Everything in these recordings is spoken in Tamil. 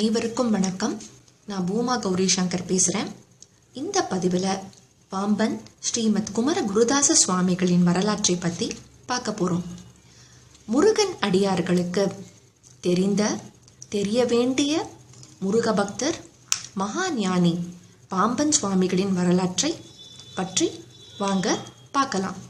அனைவருக்கும் வணக்கம். நான் பூமா கௌரி சங்கர் பேசுகிறேன் இந்த பதிவில் பாம்பன் ஸ்ரீமத் குமர குருதாச சுவாமிகளின் வரலாற்றை பற்றி பார்க்க போகிறோம் முருகன் அடியார்களுக்கு தெரிந்த தெரிய வேண்டிய முருக பக்தர் மகா ஞானி பாம்பன் சுவாமிகளின் வரலாற்றை பற்றி வாங்க பார்க்கலாம்.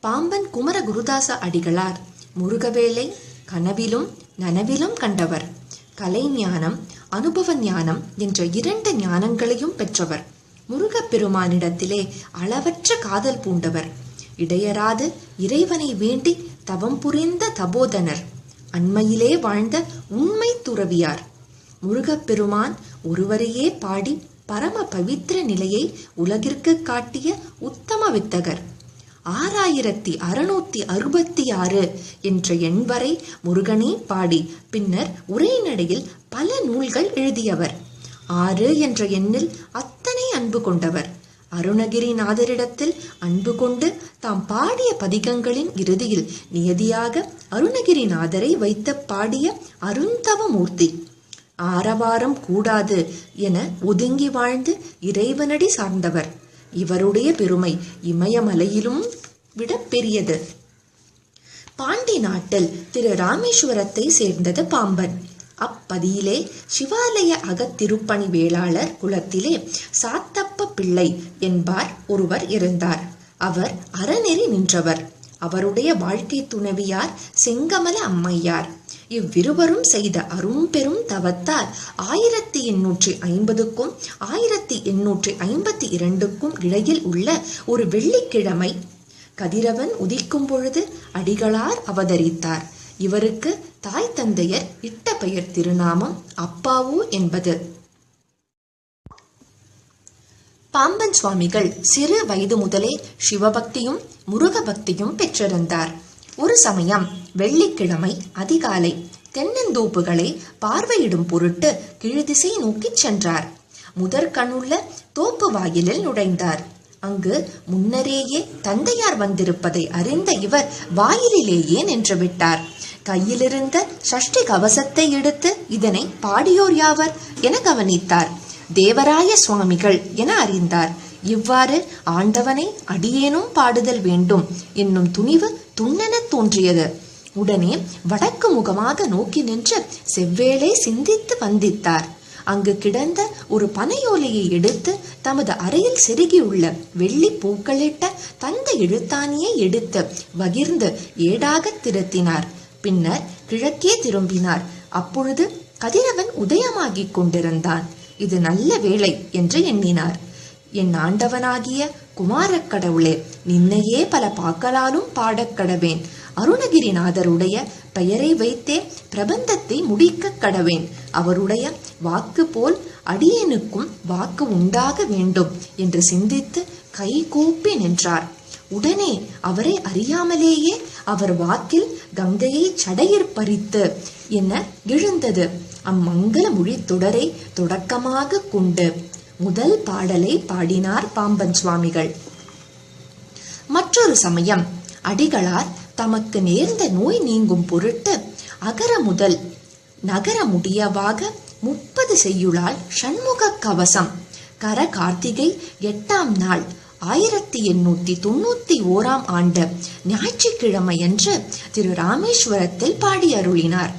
பாம்பன் குமர குருதாச அடிகளார் முருகவேலை கனவிலும் நனவிலும் கண்டவர். கலை ஞானம் அனுபவ ஞானம் என்ற இரண்டு ஞானங்களையும் பெற்றவர். முருகப்பெருமானிடத்திலே அளவற்ற காதல் பூண்டவர். இடையராது இறைவனை வேண்டி தவம் புரிந்த தபோதனர். அண்மையிலே வாழ்ந்த உண்மை துறவியார். முருகப்பெருமான் ஒருவரையே பாடி பரம பவித்திர நிலையை உலகிற்கு காட்டிய உத்தம வித்தகர். ஆறாயிரத்தி அறுநூத்தி அறுபத்தி ஆறு என்ற எண் வரை முருகனே பாடி. பின்னர் உரைநடையில் பல நூல்கள் எழுதியவர். ஆறு என்ற எண்ணில் அத்தனை அன்பு கொண்டவர். அருணகிரிநாதரிடத்தில் அன்பு கொண்டு தாம் பாடிய பதிகங்களின் இறுதியில் நியதியாக அருணகிரிநாதரை வைத்து பாடிய அருந்தவமூர்த்தி. ஆரவாரம் கூடாது என ஒதுங்கி வாழ்ந்து இறைவனடி சார்ந்தவர். இவருடைய பெருமை இமயமலையிலும் விட பெரியது. பாண்டி நாட்டில் திரு ராமேஸ்வரத்தை சேர்ந்தது பாம்பன். அப்பதியிலே சிவாலய அகத்திருப்பணி வேளாளர் குலத்திலே சாத்தப்ப பிள்ளை என்பார் ஒருவர் இருந்தார். அவர் அறநெறி நின்றவர். அவருடைய வாழ்க்கை துணைவியார் செங்கமல அம்மையார். இவ்விருவரும் செய்த அரும்பெரும் தவத்தால் ஆயிரத்தி எண்ணூற்றி ஐம்பதுக்கும் ஆயிரத்தி எண்ணூற்றி ஐம்பத்தி இரண்டுக்கும் இடையில் உள்ள ஒரு வெள்ளிக்கிழமை. கதிரவன் உதிக்கும் பொழுது அடிகளார் அவதரித்தார். இவருக்கு தாய் தந்தையர் இட்ட பெயர் திருநாமம் அப்பாவு என்பது. பாம்பன் சுவாமிகள் சிறு வயது முதலே சிவபக்தியும் முருக பக்தியும் பெற்றிருந்தார். ஒரு சமயம் வெள்ளிக்கிழமை அதிகாலை தென்னந்தோப்புகளை பார்வையிடும் பொருட்டு கீழ்திசை நோக்கிச் சென்றார். முதற் கண்ணுள்ள தோப்பு வாயிலில் நுழைந்தார். அங்கு முன்னரேயே தந்தையார் வந்திருப்பதை அறிந்த இவர் வாயிலிலேயே நின்றுவிட்டார். கையிலிருந்த சஷ்டி கவசத்தை எடுத்து இதனை பாடியோர் யாவர் என கவனித்தார். தேவராய சுவாமிகள் என அறிந்தார். இவ்வாறு ஆண்டவனை அடியேனும் பாடுதல் வேண்டும் என்னும் துணிவு துண்ணென தோன்றியது. உடனே வடக்கு முகமாக நோக்கி நின்று செவ்வேளை சிந்தித்து வந்தித்தார். அங்கு கிடந்த ஒரு பனையோலையை எடுத்து தமது அறையில் செருகியுள்ள வெள்ளி பூக்களிட்ட தந்த எழுத்தாணியை எடுத்து வகிர்ந்து ஏடாக திருத்தினார் பின்னர் கிழக்கே திரும்பினார். அப்பொழுது கதிரவன் உதயமாகிக் கொண்டிருந்தான். இது நல்ல வேளை என்று எண்ணினார். என் ஆண்டவனாகிய குமாரக் கடவுளே நின்னையே பல பாக்களாலும் பாடக் கடவேன். அருணகிரிநாதருடைய பெயரை வைத்தே பிரபந்தத்தை முடிக்க கடவேன். அவருடைய வாக்கு போல் அடியனுக்கும் வாக்கு உண்டாக வேண்டும் என்று சிந்தித்து கை கூப்பி நின்றார். உடனே அவரை அறியாமலேயே அவர் வாக்கில் கங்கையை சடையிற் பறித்து என எழுந்தது. அம்மங்கல மொழி தொடரை தொடக்கமாக கொண்டு முதல் பாடலை பாடினார் பாம்பன் சுவாமிகள். மற்றொரு சமயம் அடிகளார் தமக்கு நேர்ந்த நோய் நீங்கும் பொருட்டு அகர முதல் நகர முடியவாக முப்பது செய்யுளால் சண்முக கவசம். கர கார்த்திகை எட்டாம் நாள் ஆயிரத்தி எண்ணூத்தி தொண்ணூத்தி ஓராம் ஆண்டு ஞாயிற்றுக்கிழமையன்று திரு ராமேஸ்வரத்தில் பாடி அருளினார்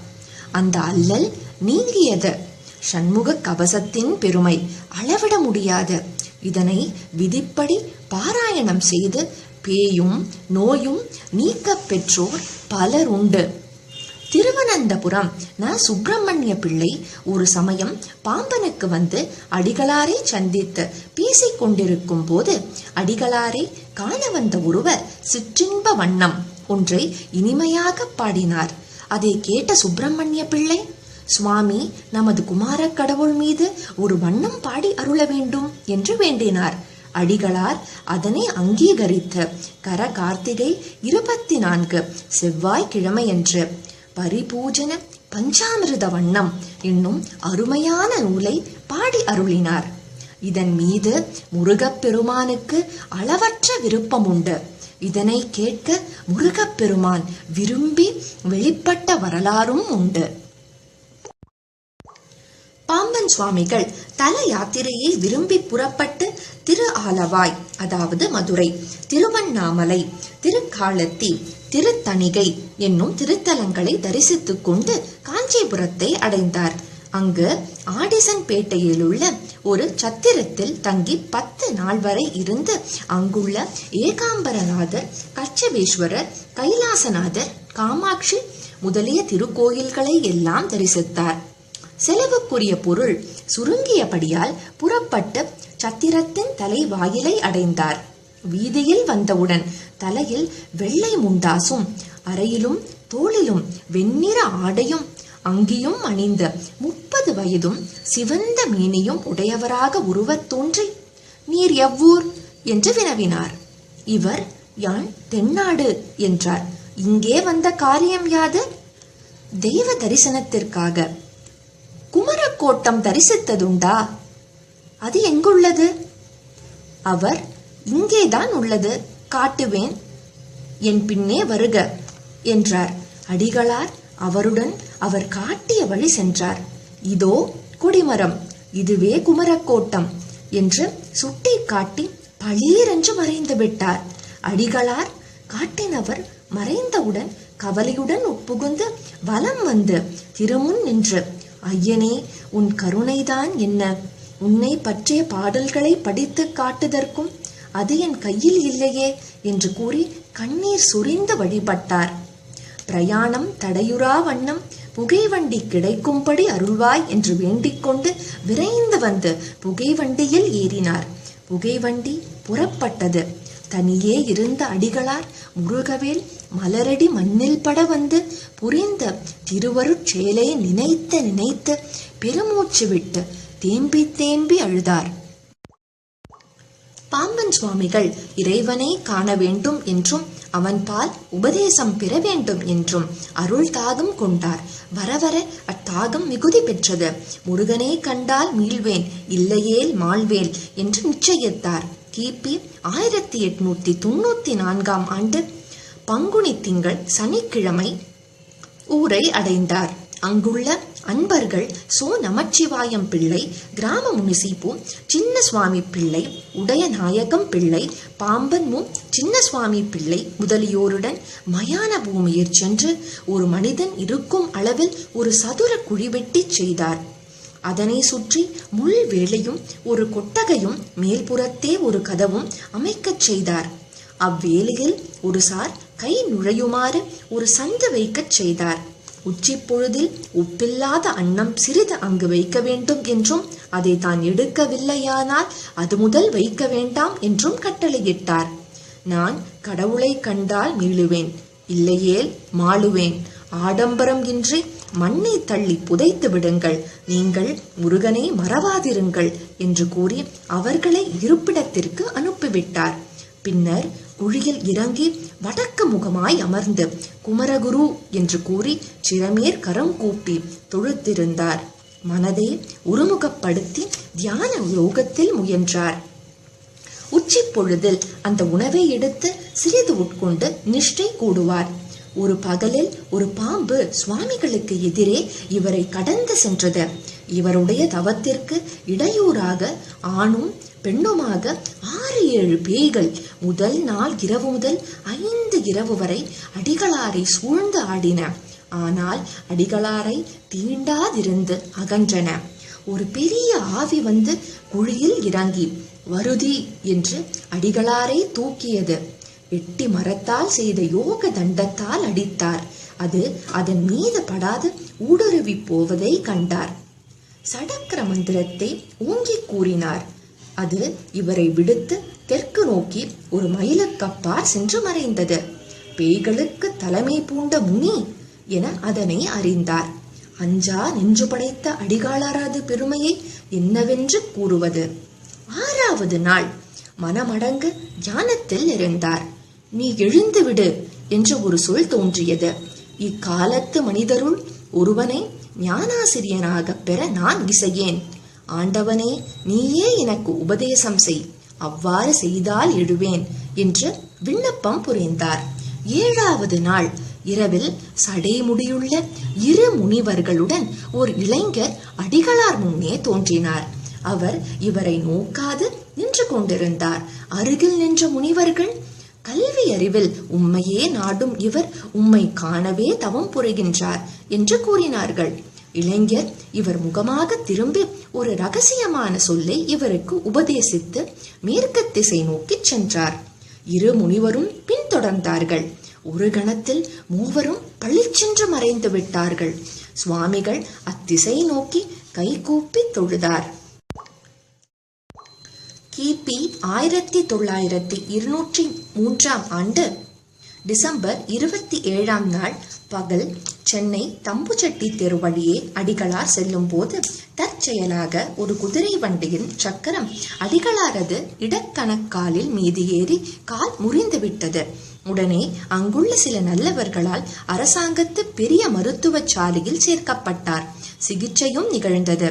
அந்த அல்லல் நீங்கியது. சண்முக கவசத்தின் பெருமை அளவிட முடியாது. இதனை விதிப்படி பாராயணம் செய்து பேயும் நோயும் நீக்க பெற்றோர் பலர் உண்டு திருவனந்தபுரம் ந சுப்பிரமணிய பிள்ளை ஒரு சமயம் பாம்பனுக்கு வந்து அடிகளாரை சந்தித்து பேசிக் கொண்டிருக்கும் போது அடிகளாரை காண வந்த ஒருவர் சிற்றின்ப வண்ணம் ஒன்றை இனிமையாக பாடினார். அதை கேட்ட சுப்பிரமணிய பிள்ளை சுவாமி நமது குமார கடவுள் மீது ஒரு வண்ணம் பாடி அருள வேண்டும் என்று வேண்டினார். அடிகளார் அதனை அங்கீகரித்து கர கார்த்திகை இருபத்தி நான்கு செவ்வாய் கிழமையன்று பரிபூஜன பஞ்சாமிருத வண்ணம் என்னும் அருமையான நூலை பாடி அருளினார். இதன் மீது முருகப்பெருமானுக்கு அளவற்ற விருப்பம் உண்டு. இதனை கேட்க முருகப்பெருமான் விரும்பி வெளிப்பட்ட வரலாறும் உண்டு. பாம்பன் சுவாமிகள் தல யாத்திரையை விரும்பி புறப்பட்டு திரு ஆலவாய் அதாவது மதுரை திருவண்ணாமலை திருக்காலத்தி திருத்தணிகை என்னும் திருத்தலங்களை தரிசித்துக் கொண்டு காஞ்சிபுரத்தை அடைந்தார். அங்கு ஆடிசன் பேட்டையில் உள்ள ஒரு சத்திரத்தில் தங்கி பத்து நாள் வரை இருந்து அங்குள்ள ஏகாம்பரநாதர் கச்சபேஸ்வரர் கைலாசநாதர் காமாட்சி முதலிய திருக்கோயில்களை எல்லாம் தரிசித்தார். செலவுக்குரிய பொருள் சுருங்கியபடியால் புறப்பட்டு சத்திரத்தின் தலைவாயிலை அடைந்தார். வீதியில் வந்தவுடன் தலையில் வெள்ளை முண்டாசும் அறையிலும் தோளிலும் வெண்ணிற ஆடையும் அங்கியும் அணிந்த முப்பது வயதும் சிவந்த மீனியும் உடையவராக உருவத் தோன்றி நீர் எவ்வூர்? என்று வினவினார். இவர் யான் தென்னாடு என்றார். இங்கே வந்த காரியம் யாது? தெய்வ தரிசனத்திற்காக. குமரக்கோட்டம் தரிசித்ததுண்டா? அது எங்குள்ளது? அவர் இங்கேதான் உள்ளது. காட்டுவேன். என் பின்னே வருக என்றார். அடிகளார் அவருடன் அவர் காட்டிய வழி சென்றார். இதோ கொடிமரம் இதுவே குமரக்கோட்டம் என்று சுட்டி காட்டி பளீரென்று மறைந்து விட்டார். அடிகளார் காட்டினவர் மறைந்தவுடன் கவலையுடன் உட்புகுந்து வலம் வந்து திருமுன் நின்று ஐயனே உன் கருணைதான் என்ன? உன்னை பற்றிய பாடல்களை படித்து காட்டுதற்கும் அது என் கையில் இல்லையே என்று கூறி கண்ணீர் சொரிந்து வழிபட்டார். பிரயாணம் தடையுறா வண்ணம் புகைவண்டி கிடைக்கும்படி அருள்வாய் என்று வேண்டிக்கொண்டு விரைந்து வந்து புகைவண்டியில் ஏறினார். புகைவண்டி புறப்பட்டது. தனியே இருந்த அடிகளார் முருகவேல் மலரடி மண்ணில் பட வந்து புரிந்த திருவருட்செயலை நினைத்து நினைத்து பெருமூச்சு விட்டு தேம்பி தேம்பி அழுதார். பாம்பன் சுவாமிகள் இறைவனை காண வேண்டும் என்றும் அவன் பால் உபதேசம் பெற வேண்டும் என்றும் அருள் தாகம் கொண்டார். வரவர அத்தாகம் மிகுதி பெற்றது. முருகனை கண்டால் மீள்வேன் இல்லையேல் மாள்வேன் என்று நிச்சயித்தார். கிபி ஆயிரத்தி எட்நூத்தி தொண்ணூத்தி நான்காம் ஆண்டு பங்குனி திங்கள் சனிக்கிழமை ஊரை அடைந்தார். அங்குள்ள அன்பர்கள் சோ நமச்சிவாயம் பிள்ளை கிராம முனிசிப்பு சின்ன சுவாமி பிள்ளை உடயநாயகம் பிள்ளை பாம்பன் மு சின்ன சுவாமி பிள்ளை முதலியோருடன் மயான பூமியில் சென்று ஒரு மனிதன் இருக்கும் அளவில் ஒரு சதுர குழிவெட்டி செய்தார். அதனை சுற்றி முள் வேலையும் ஒரு கொட்டகையும் மேல்புறத்தே ஒரு கதவும் அமைக்கச் செய்தார். அவ்வேளையில் ஒரு சார் கை நுழையுமாறு ஒரு சந்து வைக்கச் செய்தார். உச்சி பொழுதில் உப்பில்லாத அன்னம் சிறிது அங்கு வைக்க வேண்டும் என்றும் அதை தான் எடுக்கவில்லையானால் அது முதல் வைக்க வேண்டாம் என்றும் கட்டளையிட்டார். நான் கடவுளை கண்டால் மீளுவேன் இல்லையேல் மாளுவேன். ஆடம்பரம் இன்றி மண்ணை தள்ளி புதைத்து விடுங்கள் நீங்கள் முருகனை மறவாதிருங்கள் என்று கூறி அவர்களை இருப்பிடத்திற்கு அனுப்பிவிட்டார். பின்னர் குழியில் இறங்கி வடக்கு முகமாய் அமர்ந்து குமரகுரு என்று கூறி சிறமேர் கரம் கூப்பி தொழுத்திருந்தார். மனதை ஒருமுகப்படுத்தி தியான யோகத்தில் முயன்றார். உச்சி பொழுதில் அந்த உணவை எடுத்து சிறிது உட்கொண்டு நிஷ்டை கூடுவார். ஒரு பகலில் ஒரு பாம்பு சுவாமிகளுக்கு எதிரே இவரை கடந்து சென்றது. இவருடைய தவத்திற்கு இடையூறாக ஆணும் பெண்ணுமாக ஆறு ஏழு பேய்கள் முதல் நாள் இரவு முதல் ஐந்து இரவு வரை அடிகளாரை சூழ்ந்து ஆடின. ஆனால் அடிகளாரை தீண்டாதிருந்து அகன்றன. ஒரு பெரிய ஆவி வந்து குழியில் இறங்கி வருதி என்று அடிகளாரை தூக்கியது. எட்டி மரத்தால் செய்த யோக தண்டத்தால் அடித்தார். அது அதன் மீது படாது ஊடுருவி போவதை கண்டார். சடக்கர மந்திரத்தை ஓங்கி கூறினார். அது இவரை விடுத்து தெற்கு நோக்கி ஒரு மைலுக்கப்பார் சென்று மறைந்தது. பேய்களுக்கு தலைமை பூண்ட முனி என அதனை அறிந்தார். அஞ்சா நெஞ்சு படைத்த அடிகாளராது பெருமையை என்னவென்று கூறுவது? ஆறாவது நாள் மனமடங்கு தியானத்தில் இருந்தார் நீ எழுந்துவிடு என்று ஒரு சொல் தோன்றியது. இக்காலத்து மனிதருள் ஒருவனை ஞானாசிரியனாக பெற நான் விசையேன். ஆண்டவனே நீயே எனக்கு உபதேசம் செய். அவ்வாறு செய்தால் எழுவேன் என்று விண்ணப்பம் புரிந்தார். ஏழாவது நாள் இரவில் சடைமுடியுள்ள இரு முனிவர்களுடன் ஒரு இளைஞர் அடிகளார் முன்னே தோன்றினார். அவர் இவரை நோக்காது நின்று கொண்டிருந்தார். அருகில் நின்ற முனிவர்கள் கல்வி அறிவில் உம்மையே நாடும் இவர் உம்மை காணவே தவம் புரிகின்றார் என்று கூறினார்கள். இளைஞர் இவர் முகமாக திரும்பி ஒரு ரகசியமான சொல்லை இவருக்கு உபதேசித்து மேற்கு திசை நோக்கி சென்றார். இரு முனிவரும் பின்தொடர்ந்தார்கள். ஒரு கணத்தில் மூவரும் பளிச்சென்று மறைந்து விட்டார்கள். சுவாமிகள் அத்திசை நோக்கி கைகூப்பி தொழுதார். கிபி ஆயிரத்தி தொள்ளாயிரத்தி இருநூற்றி மூன்றாம் ஆண்டு டிசம்பர் இருபத்தி ஏழாம் நாள் பகல் சென்னை தம்புச்செட்டி தெரு வழியே அடிகளார் செல்லும் போது தற்செயலாக ஒரு குதிரை வண்டியின் சக்கரம் அடிகளாரது இடக்கணக்காலில் மீது ஏறி கால் முறிந்து விட்டது. உடனே அங்குள்ள சில நல்லவர்களால் அரசாங்கத்து பெரிய மருத்துவச் சாலையில் சேர்க்கப்பட்டார். சிகிச்சையும் நிகழ்ந்தது.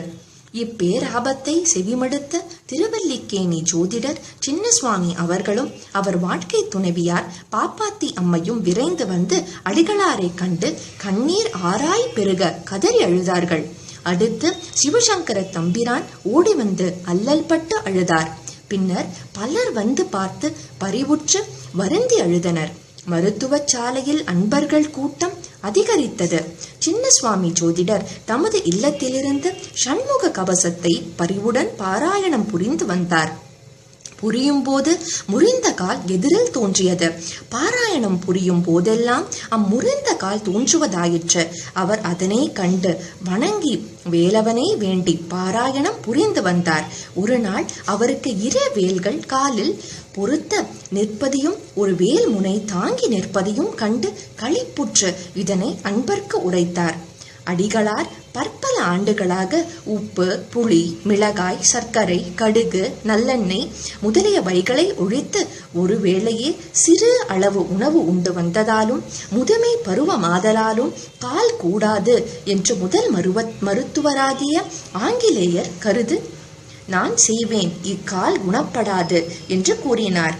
இப்பேராபத்தை செவிமடுத்த திருவல்லிக்கேணி ஜோதிடர் சின்னசுவாமி அவர்களும் அவர் வாழ்க்கை துணைவியார் பாப்பாத்தி அம்மையும் விரைந்து வந்து அடிகளாரை கண்டு கண்ணீர் ஆராய் பெருக கதறி அழுதார்கள். அடுத்து சிவசங்கர தம்பிரான் ஓடி வந்து அல்லல் பட்டு அழுதார். பின்னர் பலர் வந்து பார்த்து பரிவுற்று வருந்தி அழுதனர். மருத்துவ சாலையில் அன்பர்கள் கூட்டம் அதிகரித்தது. சின்னசுவாமி ஜோதிடர் தமது இல்லத்திலிருந்து சண்முக கவசத்தை பரிவுடன் பாராயணம் புரிந்து வந்தார். புரியும் போது முறிந்த கால் எதிரில் தோன்றியது. பாராயணம் புரியும் போதெல்லாம் அம்முறிந்த கால் தோன்றுவதாயிற்று. அவர் அதனை கண்டு வணங்கி வேலவனை வேண்டி பாராயணம் புரிந்து வந்தார். ஒரு நாள் அவருக்கு இரு வேல்கள் காலில் பொருத்த நிற்பதையும் ஒரு வேல் முனை தாங்கி நிற்பதையும் கண்டு களிப்புற்று இதனை அன்பர்க்கு உரைத்தார். அடிகளார் பற்பல ஆண்டுகளாக உப்பு புளி மிளகாய் சர்க்கரை கடுகு நல்லெண்ணெய் முதலியவைகளை ஒழித்து ஒருவேளையே சிறு அளவு உணவு உண்டு வந்ததாலும் முதுமை பருவமாதலாலும் கால் கூடாது என்று முதல் மருவ மருத்துவராகிய ஆங்கிலேயர் கருது நான் செய்வேன் இக்கால் குணப்படாது என்று கூறினார்.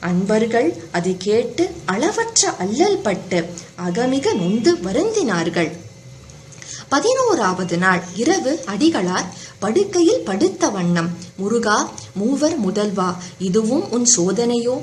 அன்பர்கள் அதை கேட்டு அளவற்ற அல்லல் பட்டு அகமிக நொந்து வருந்தினார்கள். பதினோராவது நாள் இரவு அடிகளார் படுக்கையில் படுத்த வண்ணம் முருகா மூவர் முதல்வா இதுவும் உன் சோதனையோ?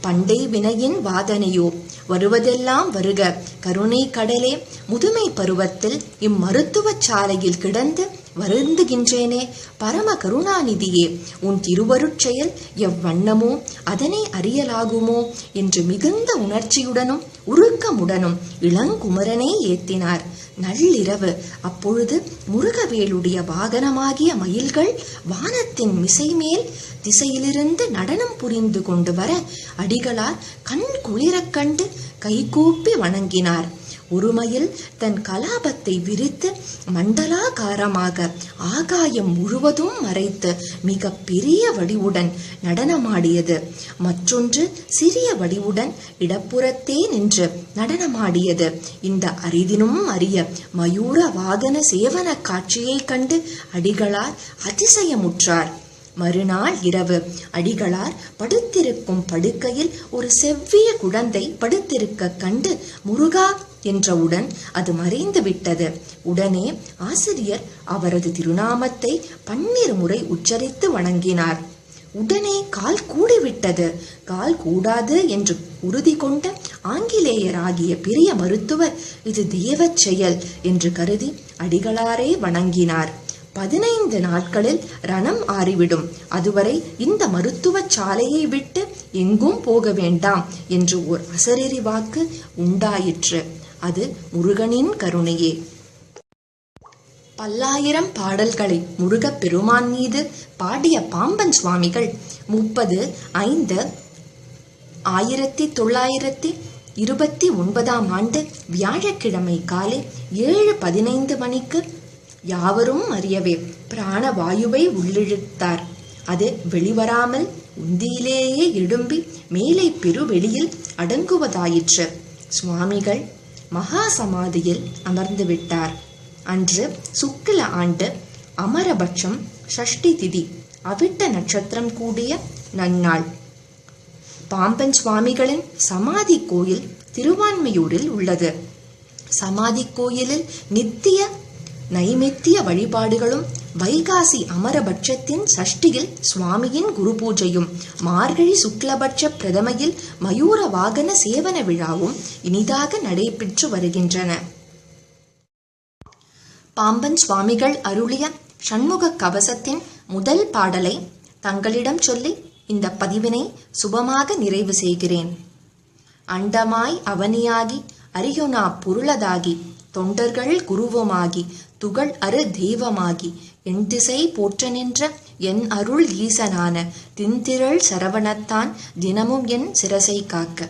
பண்டை வினையின் வாதனையோ? வருவதெல்லாம் வருக கருணை கடலே முதுமை பருவத்தில் இம்மருத்துவ சாலையில் கிடந்து வருந்துகின்றேனே பரம கருணாநிதியே உன் திருவருட்செயல் எவ்வண்ணமோ அதனை அறியலாகுமோ? என்று மிகுந்த உணர்ச்சியுடனும் உருக்கமுடனும் இளங்குமரனை ஏத்தினார். நள்ளிரவு அப்பொழுது முருகவேலுடைய வாகனமாகிய மயில்கள் வானத்தின் மிசைமேல் திசையிலிருந்து நடனம் புரிந்து கொண்டு வர அடிகளார் கண் குளிரக் கண்டு கைகூப்பி வணங்கினார். ஒருமையில் தன் கலாபத்தை விரித்து மண்டலாகாரமாக ஆகாயம் முழுவதும் மறைத்து மிக பெரிய வடிவுடன் நடனமாடியது. மற்றொன்று சிறிய வடிவுடன் இடப்புறத்தே நின்று நடனமாடியது. இந்த அரிதினும் அரிய மயூர வாகன சேவன காட்சியைக் கண்டு அடிகளார் அதிசயமுற்றார். மறுநாள் இரவு அடிகளார் படுத்திருக்கும் படுக்கையில் ஒரு செவ்விய குழந்தை படுத்திருக்க கண்டு முருகா என்றவுடன் அது மறைந்து விட்டது உடனே ஆசிரியர் அவரது திருநாமத்தை பன்னிரு முறை உச்சரித்து வணங்கினார். உடனே கால் கூடிவிட்டது. கால் கூடாது என்று உறுதி கொண்ட ஆங்கிலேயராகிய பெரிய மருத்துவர் இது தெய்வச் செயல் என்று கருதி அடிகளாரே வணங்கினார். பதினைந்து நாட்களில் ரணம் ஆறிவிடும். அதுவரை இந்த மருத்துவச் சாலையை விட்டு எங்கும் போக வேண்டாம் என்று ஓர் அசரீரி வாக்கு உண்டாயிற்று. அது முருகனின் கருணையே. பல்லாயிரம் பாடல்களை முருகப் பெருமான் மீது பாடிய பாம்பன் சுவாமிகள் முப்பது ஐந்து ஆயிரத்தி தொள்ளாயிரத்தி இருபத்தி ஒன்பதாம் ஆண்டு வியாழக்கிழமை காலை ஏழு பதினைந்து மணிக்கு யாவரும் அறியவே பிராணவாயுவை உள்ளிழுத்தார். அது வெளிவராமல் உந்தியிலேயே எழும்பி மேலே பெருவெளியில் அடங்குவதாயிற்று. சுவாமிகள் மகா சமாதியில் அமர்ந்து விட்டார். அன்று சுக்கில ஆண்டு அமரபட்சம் ஷஷ்டி திதி அவிட்ட நட்சத்திரம் கூடிய நன்னாள். பாம்பன் சுவாமிகளின் சமாதி கோயில் திருவான்மையூரில் உள்ளது. சமாதி கோயிலில் நித்திய நைமித்திய வழிபாடுகளும் வைகாசி அமரபட்சத்தின் சஷ்டியில் சுவாமியின் குரு பூஜையும் மார்கழி சுக்லபட்ச பிரதமையில் மயூர வாகன சேவன விழாவும் இனிதாக நடைபெற்று வருகின்றன. பாம்பன் சுவாமிகள் அருளிய சண்முக கவசத்தின் முதல் பாடலை தங்களிடம் சொல்லி இந்த பதிவினை சுபமாக நிறைவு செய்கிறேன். அண்டமாய் அவனியாகி அரியுனா பொருளதாகி தொண்டர்கள் குருவமாகி துகள் அரு தெய்வமாகி என் திசை போற்ற நின்ற என் அருள் ஈசனான தின்திரள் சரவணத்தான் தினமும் என் சிரசை காக்க.